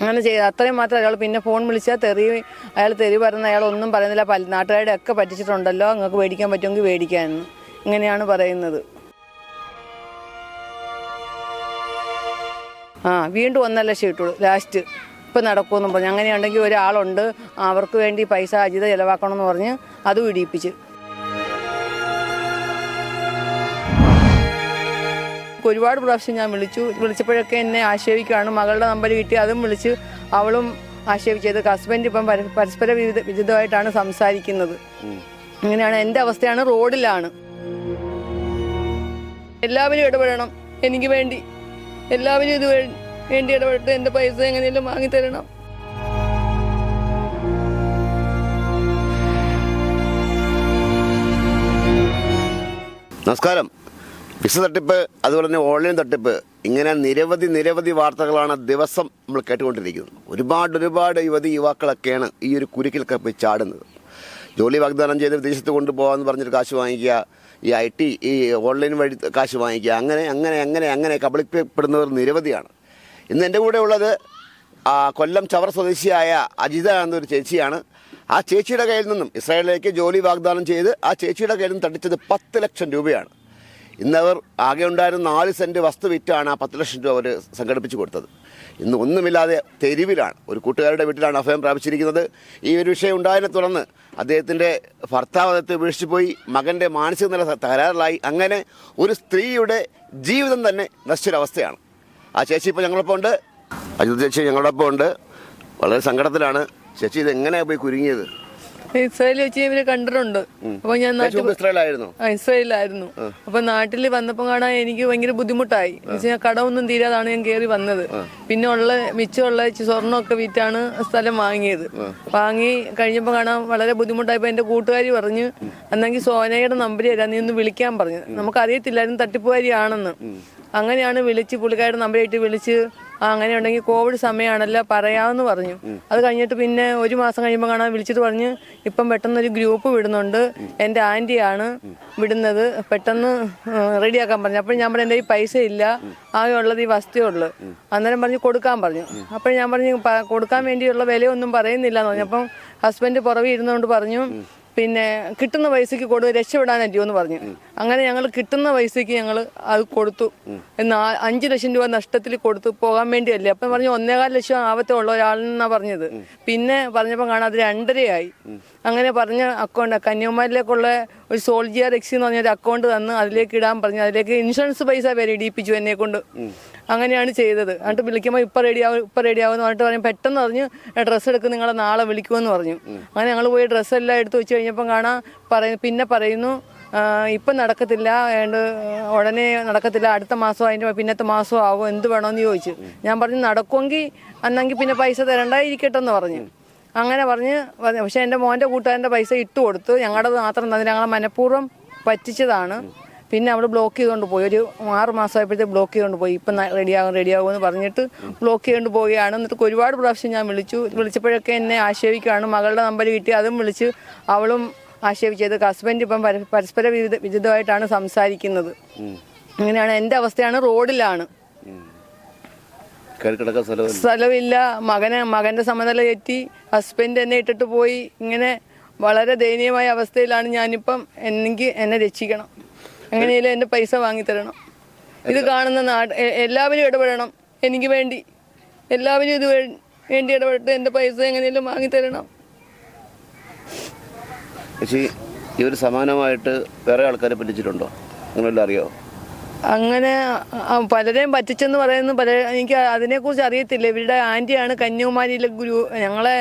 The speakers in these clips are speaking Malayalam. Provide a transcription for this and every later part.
അങ്ങനെ ചെയ്ത്. അത്രയും മാത്രം അയാൾ പിന്നെ ഫോൺ വിളിച്ചാൽ തെറി അയാൾ തെറി പറയുന്ന അയാൾ ഒന്നും പറയുന്നില്ല. പല നാട്ടുകാരുടെ ഒക്കെ പറ്റിച്ചിട്ടുണ്ടല്ലോ. നിങ്ങൾക്ക് മേടിക്കാൻ പറ്റുമെങ്കിൽ മേടിക്കാമെന്ന് ഇങ്ങനെയാണ് പറയുന്നത്. ആ വീണ്ടും ഒന്നര ലക്ഷം ഇട്ടുള്ളൂ ലാസ്റ്റ് ഇപ്പം നടക്കുമെന്നും പറഞ്ഞു. അങ്ങനെയുണ്ടെങ്കിൽ ഒരാളുണ്ട്. അവർക്ക് വേണ്ടി പൈസ അജിത ചിലവാക്കണമെന്ന് പറഞ്ഞ് അതും ഇടിയിപ്പിച്ച് ഒരുപാട് പ്രാവശ്യം ഞാൻ വിളിച്ചു. വിളിച്ചപ്പോഴൊക്കെ എന്നെ ആക്ഷേപിക്കുകയാണ്. മകളുടെ നമ്പർ കിട്ടി അതും വിളിച്ച് അവളും ആക്ഷേപിച്ചത്. ഹസ്ബൻഡ് ഇപ്പം പരസ്പര വിരുദ്ധ വിരുദ്ധമായിട്ടാണ് സംസാരിക്കുന്നത്. അങ്ങനെയാണ് എന്റെ അവസ്ഥയാണ്. റോഡിലാണ്. എല്ലാവരും ഇടപെടണം. എനിക്ക് വേണ്ടി. എല്ലാവരും ഇത് വേണ്ടി ഇടപെട്ട് എന്റെ പൈസ എങ്ങനെയെങ്കിലും വാങ്ങിത്തരണം നമസ്കാരം. വിസ തട്ടിപ്പ് അതുപോലെ തന്നെ ഓൺലൈൻ തട്ടിപ്പ് ഇങ്ങനെ നിരവധി നിരവധി വാർത്തകളാണ് ദിവസം നമ്മൾ കേട്ടുകൊണ്ടിരിക്കുന്നത്. ഒരുപാട് ഒരുപാട് യുവതി യുവാക്കളൊക്കെയാണ് ഈ ഒരു കുരുക്കിലൊക്കെ പോയി ചാടുന്നത്. ജോലി വാഗ്ദാനം ചെയ്ത് വിദേശത്ത് കൊണ്ടുപോകാമെന്ന് പറഞ്ഞൊരു കാശ് വാങ്ങിക്കുക ഈ ഐ ടി ഈ ഓൺലൈൻ വഴി കാശ് വാങ്ങിക്കുക അങ്ങനെ അങ്ങനെ അങ്ങനെ അങ്ങനെ കബളിക്കപ്പെടുന്നവർ നിരവധിയാണ്. ഇന്ന് എന്റെ കൂടെ ഉള്ളത് കൊല്ലം ചവർ സ്വദേശിയായ അജിത എന്നൊരു ചേച്ചിയാണ്. ആ ചേച്ചിയുടെ കയ്യിൽ നിന്നും ഇസ്രായേലിലേക്ക് ജോലി വാഗ്ദാനം ചെയ്ത് ആ ചേച്ചിയുടെ കയ്യിൽ നിന്ന് തട്ടിച്ചത് പത്ത് ലക്ഷം രൂപയാണ്. ഇന്നവർ ആകെ ഉണ്ടായിരുന്ന നാല് സെന്റ് വസ്തു വിറ്റാണ് ആ പത്ത് ലക്ഷം രൂപ അവർ സംഘടിപ്പിച്ച് കൊടുത്തത്. ഇന്ന് ഒന്നുമില്ലാതെ തെരുവിലാണ്. ഒരു കൂട്ടുകാരുടെ വീട്ടിലാണ് അഭയം പ്രാപിച്ചിരിക്കുന്നത്. ഈ ഒരു വിഷയം ഉണ്ടായതിനെ തുടർന്ന് അദ്ദേഹത്തിന്റെ ഭർത്താവ് അദ്ദേഹത്തെ ഉപേക്ഷിച്ച് പോയി. മകന്റെ മാനസിക നില തകരാറിലായി. അങ്ങനെ ഒരു സ്ത്രീയുടെ ജീവിതം തന്നെ നശിച്ചൊരവസ്ഥയാണ്. ആ ചേച്ചി ഇപ്പോൾ ഞങ്ങളൊപ്പം ഉണ്ട്. അജിത് ചേച്ചി ഞങ്ങളോടൊപ്പം ഉണ്ട്. വളരെ സങ്കടത്തിലാണ്. ചേച്ചി ഇത് എങ്ങനെയാണ് പോയി കുരുങ്ങിയത്? ഇസ്രായേൽ വെച്ച് ഇവരെ കണ്ടിട്ടുണ്ട്. അപ്പൊ ഞാൻ ഇസ്രായേലായിരുന്നു. ഇസ്രായേലായിരുന്നു അപ്പൊ നാട്ടിൽ വന്നപ്പോ കാണാൻ എനിക്ക് ഭയങ്കര ബുദ്ധിമുട്ടായി. വെച്ചാൽ കടമൊന്നും തീരാതാണ് ഞാൻ കയറി വന്നത്. പിന്നെ ഉള്ള മിച്ചമുള്ള സ്വർണമൊക്കെ വിറ്റാണ് സ്ഥലം വാങ്ങിയത്. വാങ്ങി കഴിഞ്ഞപ്പോ കാണാൻ വളരെ ബുദ്ധിമുട്ടായപ്പോ എന്റെ കൂട്ടുകാരി പറഞ്ഞു എന്നെങ്കിൽ സോനയുടെ നമ്പർ തരാൻ നീ ഒന്ന് വിളിക്കാൻ പറഞ്ഞു. നമുക്ക് അറിയത്തില്ലായിരുന്നു തട്ടിപ്പുകാരിയാണെന്ന്. അങ്ങനെയാണ് വിളിച്ച് പുള്ളിക്കാരുടെ നമ്പർ ആയിട്ട് വിളിച്ച് അങ്ങനെ ഉണ്ടെങ്കിൽ കോവിഡ് സമയമാണല്ലോ പറയാമെന്ന് പറഞ്ഞു. അത് കഴിഞ്ഞിട്ട് പിന്നെ ഒരു മാസം കഴിയുമ്പോൾ കാണാൻ വിളിച്ചിട്ട് പറഞ്ഞ് ഇപ്പം പെട്ടെന്ന് ഒരു ഗ്രൂപ്പ് വിടുന്നുണ്ട്. എന്റെ ആന്റിയാണ് വിടുന്നത്. പെട്ടെന്ന് റെഡിയാക്കാൻ പറഞ്ഞു. അപ്പോൾ ഞാൻ പറഞ്ഞു എന്റെ ഈ പൈസ ഇല്ല. ആകെ ഉള്ളത് ഈ വസ്തുവേ ഉള്ളു. അന്നേരം പറഞ്ഞ് കൊടുക്കാൻ പറഞ്ഞു. അപ്പോൾ ഞാൻ പറഞ്ഞു കൊടുക്കാൻ വേണ്ടിയുള്ള വിലയൊന്നും പറയുന്നില്ല എന്ന് പറഞ്ഞു. അപ്പം ഹസ്ബൻഡ് പുറകെ ഇരുന്നുകൊണ്ട് പറഞ്ഞു പിന്നെ കിട്ടുന്ന പൈസക്ക് കൊടുത്ത് രക്ഷപ്പെടാൻ എന്ന് പറഞ്ഞു അങ്ങനെ ഞങ്ങൾ കിട്ടുന്ന പൈസക്ക് ഞങ്ങൾ അത് കൊടുത്തു. എന്നാ അഞ്ച് ലക്ഷം രൂപ നഷ്ടത്തിൽ കൊടുത്തു പോകാൻ വേണ്ടിയല്ലേ. അപ്പം പറഞ്ഞു ഒന്നേകാൽ ലക്ഷം ആവത്തേ ഉള്ള ഒരാളെന്നാ പറഞ്ഞത്. പിന്നെ പറഞ്ഞപ്പോൾ കാണാം അത് രണ്ടരയായി. അങ്ങനെ പറഞ്ഞ അക്കൗണ്ട് കന്യാകുമാരിയിലേക്കുള്ള ഒരു സോൾജിയർ എക്സി എന്ന് പറഞ്ഞൊരു അക്കൗണ്ട് തന്ന് അതിലേക്ക് ഇടാൻ പറഞ്ഞു. അതിലേക്ക് ഇൻഷുറൻസ് പൈസ വരെ ഇടിയിപ്പിച്ചു എന്നെ കൊണ്ട് അങ്ങനെയാണ് ചെയ്തത്. എന്നിട്ട് വിളിക്കുമ്പോൾ ഇപ്പം റെഡിയാവും ഇപ്പം റെഡിയാവുമെന്ന് പറഞ്ഞിട്ട് പറയും പെട്ടെന്ന് പറഞ്ഞു ഡ്രസ്സ് എടുക്ക് നിങ്ങളെ നാളെ വിളിക്കുമെന്ന് പറഞ്ഞു. അങ്ങനെ ഞങ്ങൾ പോയി ഡ്രസ്സെല്ലാം എടുത്ത് വെച്ച് കഴിഞ്ഞപ്പം കാണാൻ പറയുന്നു പിന്നെ പറയുന്നു "ആ, ഇപ്പം നടക്കത്തില്ല ഏണ്ട് ഉടനെ നടക്കത്തില്ല അടുത്ത മാസം അതിന്റെ പിന്നത്തെ മാസം ആവും എന്ത് വേണമെന്ന് ചോദിച്ചു. ഞാൻ പറഞ്ഞു നടക്കുമെങ്കിൽ അന്നെങ്കിൽ പിന്നെ പൈസ തരേണ്ടായിരിക്കട്ടെ എന്ന് പറഞ്ഞു. അങ്ങനെ പറഞ്ഞ് പക്ഷേ എന്റെ മോന്റെ കൂട്ടുകാരന്റെ പൈസ ഇട്ട് കൊടുത്തു ഞങ്ങളുടെ മാത്രം തന്നെ ഞങ്ങളെ മനഃപൂർവം പറ്റിച്ചതാണ്. പിന്നെ അവിടെ ബ്ലോക്ക് ചെയ്തുകൊണ്ട് പോയി. ഒരു ആറ് മാസമായപ്പോഴത്തേക്ക് ബ്ലോക്ക് ചെയ്തുകൊണ്ട് പോയി. ഇപ്പം റെഡിയാകും റെഡിയാകും എന്ന് പറഞ്ഞിട്ട് ബ്ലോക്ക് ചെയ്തുകൊണ്ട് പോവുകയാണ്. എന്നിട്ട് ഒരുപാട് പ്രാവശ്യം ഞാൻ വിളിച്ചു. വിളിച്ചപ്പോഴൊക്കെ എന്നെ ആക്ഷേപിക്കുകയാണ്. മകളുടെ നമ്പർ കിട്ടി. അതും വിളിച്ച് അവളും ആക്ഷേപിച്ചത്. ഹസ്ബൻഡ് ഇപ്പം പരസ്പര വിരുദ്ധ വിരുദ്ധമായിട്ടാണ് സംസാരിക്കുന്നത്. അങ്ങനെയാണ് എന്റെ അവസ്ഥയാണ് റോഡിലാണ്. സ്ഥലമില്ല. സ്ഥലമില്ല. മകനെ മകന്റെ സമനില തെറ്റി. ഹസ്ബൻഡ് എന്നെ ഇട്ടിട്ട് പോയി. ഇങ്ങനെ വളരെ ദയനീയമായ അവസ്ഥയിലാണ് ഞാനിപ്പം എനിക്ക് എന്നെ രക്ഷിക്കണം. എങ്ങനെയാലും എന്റെ പൈസ വാങ്ങിത്തരണം ഇത് കാണുന്ന നാട് എല്ലാവരും ഇടപെടണം. എനിക്ക് വേണ്ടി. എല്ലാവരും ഇത് വേണ്ടി ഇടപെട്ട് എന്റെ പൈസ എങ്ങനെയെങ്കിലും വാങ്ങിത്തരണം ചേച്ചി ഒരു സമാനമായിട്ട് വേറെ ആൾക്കാരെ പറ്റിച്ചിട്ടുണ്ടോ? അങ്ങനെയല്ല അറിയോ? അങ്ങനെ പലരെയും പറ്റിച്ചെന്ന് പറയുന്നു. പല എനിക്ക് അതിനെക്കുറിച്ച് അറിയത്തില്ല. ഇവരുടെ ആന്റിയാണ് കന്യാകുമാരിയിലെ ഗുരു ഞങ്ങളെ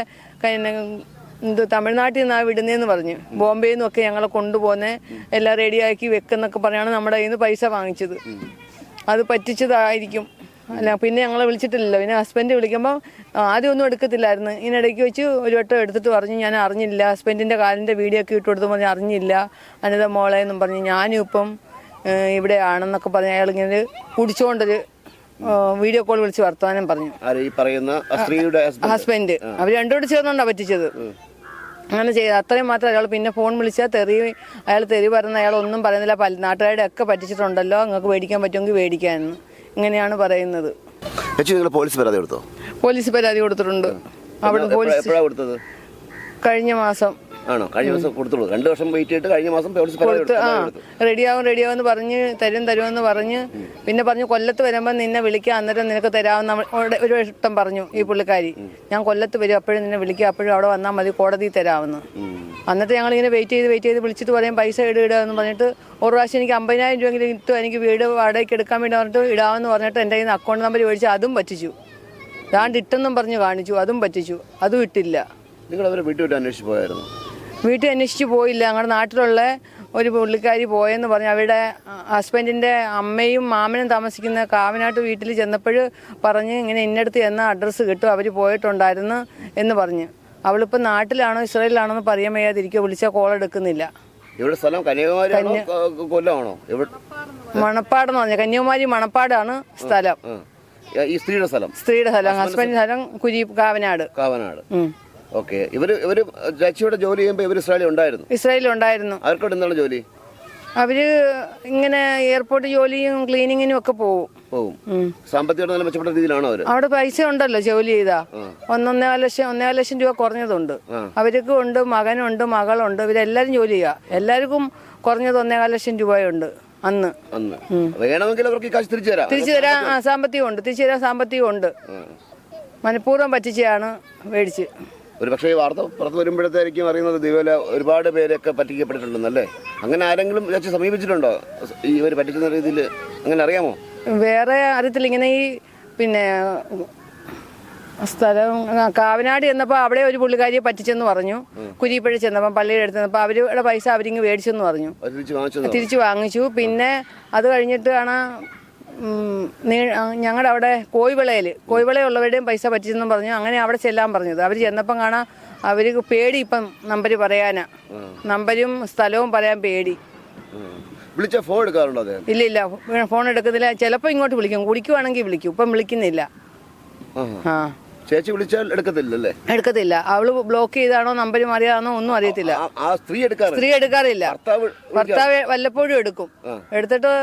എന്ത് തമിഴ്നാട്ടിൽ നിന്നാണ് വിടുന്നതെന്ന് പറഞ്ഞു. ബോംബെയിൽ നിന്നൊക്കെ ഞങ്ങളെ കൊണ്ടുപോകുന്നേ എല്ലാം റെഡിയാക്കി വെക്കുന്നൊക്കെ പറഞ്ഞാണ് നമ്മുടെ കയ്യിൽ നിന്ന് പൈസ വാങ്ങിച്ചത്. അത് പറ്റിച്ചതായിരിക്കും. അല്ല പിന്നെ ഞങ്ങളെ വിളിച്ചിട്ടില്ലല്ലോ. പിന്നെ ഹസ്ബൻഡ് വിളിക്കുമ്പോൾ ആദ്യം ഒന്നും എടുക്കത്തില്ലായിരുന്നു. ഇതിനിടയ്ക്ക് വെച്ച് ഒരു വട്ടം എടുത്തിട്ട് പറഞ്ഞു ഞാൻ അറിഞ്ഞില്ല. ഹസ്ബൻഡിന്റെ കാലിന്റെ വീഡിയോ ഒക്കെ ഇട്ട് കൊടുത്തു പറഞ്ഞ് അറിഞ്ഞില്ല. അനിത മോളെ എന്നും പറഞ്ഞ് ഞാനും ഇപ്പം ഏഹ് ഇവിടെ ആണെന്നൊക്കെ പറഞ്ഞ് അയാൾ ഇങ്ങനെ കുടിച്ചുകൊണ്ടൊരു വീഡിയോ കോൾ വിളിച്ച് വർത്തമാനം പറഞ്ഞു. ആര് ഈ പറയുന്ന സ്ത്രീയുടെ ഹസ്ബൻഡ്? അവർ രണ്ടുപേരും ചേർന്നുണ്ടാ പറ്റിച്ചത്. അങ്ങനെ ചെയ്ത് അത്രയും മാത്രം അയാൾ പിന്നെ ഫോൺ വിളിച്ചാൽ തെറി അയാൾ തെറി പറയുന്ന അയാൾ ഒന്നും പറയുന്നില്ല. പല നാട്ടുകാരുടെ ഒക്കെ പറ്റിച്ചിട്ടുണ്ടല്ലോ. നിങ്ങൾക്ക് മേടിക്കാൻ പറ്റുമെങ്കിൽ മേടിക്കാമെന്ന് ഇങ്ങനെയാണ് പറയുന്നത്. പോലീസ് പരാതി കൊടുത്തോ? പോലീസ് പരാതി കൊടുത്തിട്ടുണ്ട്. അവിടെ പോലീസ് കൊടുത്തത്? കഴിഞ്ഞ മാസം. ആണോ? കഴിഞ്ഞ മാസം കൊടുത്തുള്ളൂ. രണ്ട് വർഷം വെയിറ്റ് ചെയ്തിട്ട് കഴിഞ്ഞ മാസം പോലീസ്. റെഡിയാവും റെഡിയാവും പറഞ്ഞ് തരും തരുമെന്ന് പറഞ്ഞ് പിന്നെ പറഞ്ഞു കൊല്ലത്ത് വരുമ്പോൾ നിന്നെ വിളിക്കുക അന്നേരം നിനക്ക് തരാമെന്ന് അവിടെ ഒരു ഇഷ്ടം പറഞ്ഞു ഈ പുള്ളിക്കാരി. ഞാൻ കൊല്ലത്ത് വരും അപ്പോഴും നിന്നെ വിളിക്കുക അപ്പോഴും അവിടെ വന്നാൽ മതി കോടതി തരാമെന്ന്. അന്നിട്ട് ഞങ്ങൾ ഇങ്ങനെ വെയിറ്റ് ചെയ്ത് വെയിറ്റ് ചെയ്ത് വിളിച്ചിട്ട് പറയും പൈസ ഇടുക ഇടുക എന്ന് പറഞ്ഞിട്ട് ഒരു പ്രാവശ്യം എനിക്ക് അമ്പതിനായിരം രൂപയെങ്കിലും ഇട്ടു എനിക്ക് വീട് വാടകയ്ക്ക് എടുക്കാൻ വേണ്ടി പറഞ്ഞിട്ട് ഇടാമെന്ന് പറഞ്ഞിട്ട് എന്റെ കയ്യിൽ നിന്ന് അക്കൗണ്ട് നമ്പർ മേടിച്ച് അതും പറ്റിച്ചു. ഞാൻ ഇട്ടെന്നും പറഞ്ഞ് കാണിച്ചു അതും പറ്റിച്ചു അതും ഇട്ടില്ല. നിങ്ങൾ അവരെ വീട്ടിൽ വിട്ട് അന്വേഷിച്ച് പോയായിരുന്നു? വീട്ടിൽ അന്വേഷിച്ച് പോയില്ല. ഞങ്ങളുടെ നാട്ടിലുള്ള ഒരു പുള്ളിക്കാരി പോയെന്ന് പറഞ്ഞു. അവരുടെ ഹസ്ബൻഡിന്റെ അമ്മയും മാമനും താമസിക്കുന്ന കാവനാട്ട് വീട്ടിൽ ചെന്നപ്പോൾ പറഞ്ഞ് ഇങ്ങനെ ഇന്നടുത്ത് എന്ന അഡ്രസ്സ് കിട്ടും അവർ പോയിട്ടുണ്ടായിരുന്നു എന്ന് പറഞ്ഞ്. അവളിപ്പോൾ നാട്ടിലാണോ ഇസ്രയേലിലാണോ എന്ന് പറയാൻ വയ്യാതിരിക്കുക വിളിച്ചാൽ കോൾ എടുക്കുന്നില്ല. ഇവിടെ സ്ഥലം കന്യാകുമാരി കൊല്ലമാണോ മണപ്പാടെന്ന് പറഞ്ഞ. കന്യാകുമാരി മണപ്പാടാണ് സ്ഥലം. ഈ സ്ത്രീയുടെ സ്ഥലം? സ്ത്രീയുടെ സ്ഥലം ഹസ്ബൻഡ് സ്ഥലം കുരി കാവനാട്. കാവനാട്. ഓക്കെ. ഇവർ ഇവർ ചേച്ചിയുടെ ജോലി ചെയ്യുമ്പോൾ ഇവർ ഇസ്രായേലിൽ ഉണ്ടായിരുന്നു? ഇസ്രായേലിൽ ഉണ്ടായിരുന്നു അവർക്കോട് എന്താണ് ജോലി? അവർ ഇങ്ങനെ എയർപോർട്ട് ജോലിയും ക്ലീനിങ്ങിനും ഒക്കെ പോകും പോകും ഉം. സാമ്പത്തികമായിട്ട് നല്ല മെച്ചപ്പെട്ട രീതിയിലാണോ അവർ? അവിടെ പൈസ ഉണ്ടല്ലോ ജോലി ചെയ്താ. ഒന്നൊന്നേ ലക്ഷം ഒന്നര ലക്ഷം രൂപ കുറഞ്ഞതുണ്ട്. അവർക്കും ഉണ്ട് മകനുണ്ട് മകളുണ്ട്. ഇവരെല്ലാരും ജോലി ചെയ്യാ. എല്ലാവർക്കും കുറഞ്ഞത് ഒന്നേ ലക്ഷം രൂപയുണ്ട് അന്ന്. അന്ന്. വേണമെങ്കിൽ അവർക്ക് തിരിച്ചു തരാം. തിരിച്ചു തരാൻ സാമ്പത്തികം ഉണ്ട് തിരിച്ചു തരാൻ സാമ്പത്തികമുണ്ട്. മനഃപൂർവം പറ്റിച്ചാണ് മേടിച്ച്. ഒരു പക്ഷേ ഈ വാർത്ത പുറത്ത് വരുമ്പോഴത്തേക്കും അറിയുന്നത് ഇതുപോലെ ഒരുപാട് പേരൊക്കെ പറ്റിക്കപ്പെട്ടിട്ടുണ്ടെന്നല്ലേ? അങ്ങനെ ആരെങ്കിലും ചേച്ചി സമീപിച്ചിട്ടുണ്ടോ? ഈ ഇവർ പറ്റിക്കുന്ന രീതിയിൽ അങ്ങനെ അറിയാമോ? വേറെ അറിയത്തില്ല ഇങ്ങനെ ഈ പിന്നെ സ്ഥലം കാവനാട് ചെന്നപ്പോൾ അവിടെ ഒരു പുള്ളിക്കാരിയെ പറ്റിച്ചെന്ന് പറഞ്ഞു. കുരിപ്പഴ ചെന്നപ്പോൾ പള്ളിയുടെ അടുത്ത് ചെന്നപ്പോൾ അവരുടെ പൈസ അവരിങ്ങ് മേടിച്ചെന്ന് പറഞ്ഞു. തിരിച്ചു വാങ്ങിച്ചു. പിന്നെ അത് കഴിഞ്ഞിട്ടാണ് ഞങ്ങളുടെ അവിടെ കോയിവിളയിൽ കോയിവിളയുള്ളവരുടെയും പൈസ പറ്റിച്ചെന്നും പറഞ്ഞു. അങ്ങനെ അവിടെ ചെല്ലാൻ പറഞ്ഞത്. അവർ ചെന്നപ്പം കാണാൻ അവർക്ക് പേടി ഇപ്പം നമ്പർ പറയാനാ. നമ്പരും സ്ഥലവും പറയാൻ പേടി. വിളിച്ച ഫോൺ എടുക്കാറുണ്ടോ ഇല്ല ഇല്ല. ഫോൺ എടുക്കുന്നില്ല ചിലപ്പോൾ ഇങ്ങോട്ട് വിളിക്കും. കുടിക്കുവാണെങ്കിൽ വിളിക്കും. ഇപ്പം വിളിക്കുന്നില്ല. ആ. ചേച്ചി വിളിച്ചാൽ എടുക്കത്തില്ലല്ലേ എടുക്കത്തില്ല. അവൾ ബ്ലോക്ക് ചെയ്താണോ നമ്പർ മാറിയതാണോ ഒന്നും അറിയത്തില്ല. സ്ത്രീ എടുക്കാറില്ല. സ്ത്രീ എടുക്കാറില്ല. ഭർത്താവ് വല്ലപ്പോഴും എടുക്കും. എടുത്തിട്ട്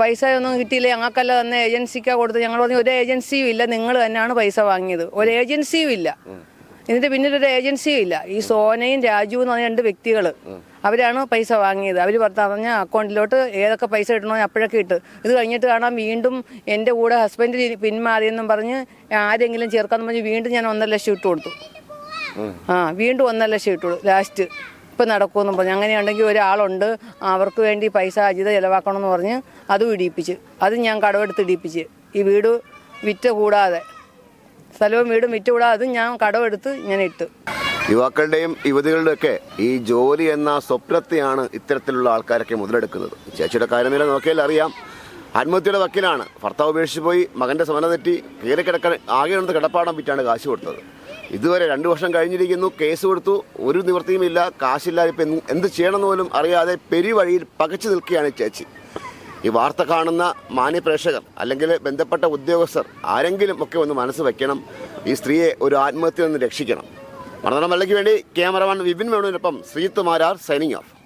പൈസ ഒന്നും കിട്ടിയില്ല. ഞങ്ങൾക്കല്ല തന്നെ ഏജൻസിക്കാ കൊടുത്ത് ഞങ്ങൾ പറഞ്ഞു ഒരു ഏജൻസിയും ഇല്ല. നിങ്ങൾ തന്നെയാണ് പൈസ വാങ്ങിയത്. ഒരു ഏജൻസിയും ഇല്ല. ഇതിന്റെ പിന്നിൽ ഒരു ഏജൻസിയും ഇല്ല. ഈ സോനയും രാജു എന്ന് പറഞ്ഞ രണ്ട് വ്യക്തികൾ അവരാണ് പൈസ വാങ്ങിയത്. അവർ പറഞ്ഞ അക്കൗണ്ടിലോട്ട് ഏതൊക്കെ പൈസ കിട്ടണോ അപ്പോഴൊക്കെ ഇട്ട്. ഇത് കഴിഞ്ഞിട്ട് കാണാം വീണ്ടും എന്റെ കൂടെ ഹസ്ബൻഡ് പിന്മാറിയെന്നും പറഞ്ഞ് ആരെങ്കിലും ചേർക്കാന്ന് പറഞ്ഞ് വീണ്ടും ഞാൻ ഒന്നര ലക്ഷം ഇട്ട് കൊടുത്തു. ആ വീണ്ടും ഒന്നര ലക്ഷം ഇട്ടു ലാസ്റ്റ് ഇപ്പം നടക്കുമെന്നും പറഞ്ഞു. അങ്ങനെയുണ്ടെങ്കിൽ ഒരാളുണ്ട് അവർക്ക് വേണ്ടി പൈസ അജിത ചിലവാക്കണമെന്ന് പറഞ്ഞ് അതും ഇടിയിപ്പിച്ച് അത് ഞാൻ കടമെടുത്ത് ഇടിയിപ്പിച്ച് ഈ വീട് വിറ്റ കൂടാതെ. സ്ഥലവും വീടും വിറ്റ കൂടാതെ അതും ഞാൻ കടമെടുത്ത് ഞാൻ ഇട്ടു. യുവാക്കളുടെയും യുവതികളുടെയും ഒക്കെ ഈ ജോലി എന്ന സ്വപ്നത്തെയാണ് ഇത്തരത്തിലുള്ള ആൾക്കാരൊക്കെ മുതലെടുക്കുന്നത്. ചേച്ചിയുടെ കാര്യനില നോക്കിയാൽ അറിയാം. ആത്മഹത്യയുടെ വക്കീലാണ്. ഭർത്താവ് ഉപേക്ഷിച്ച് പോയി മകന്റെ സമന തെറ്റി കയറി കിടക്കാൻ ഉണ്ട് കിടപ്പാടം വിറ്റാണ് കാശ് കൊടുത്തത്. ഇതുവരെ രണ്ടു വർഷം കഴിഞ്ഞിരിക്കുന്നു കേസ് കൊടുത്തു ഒരു നിവൃത്തിയുമില്ല കാശില്ല ഇപ്പം എന്ത് ചെയ്യണമെന്ന് പോലും അറിയാതെ പെരുവഴിയിൽ പകച്ചു നിൽക്കുകയാണ് ചേച്ചി. ഈ വാർത്ത കാണുന്ന മാന്യപ്രേക്ഷകർ അല്ലെങ്കിൽ ബന്ധപ്പെട്ട ഉദ്യോഗസ്ഥർ ആരെങ്കിലും ഒക്കെ ഒന്ന് മനസ്സ് വയ്ക്കണം ഈ സ്ത്രീയെ ഒരു ആത്മഹത്യയിൽ നിന്ന് രക്ഷിക്കണം. മണതളം വേണ്ടി ക്യാമറമാൻ വിപിൻ വേണുവിനൊപ്പം ശ്രീത്ത് മാരാർ സൈനിങ് ഓഫ്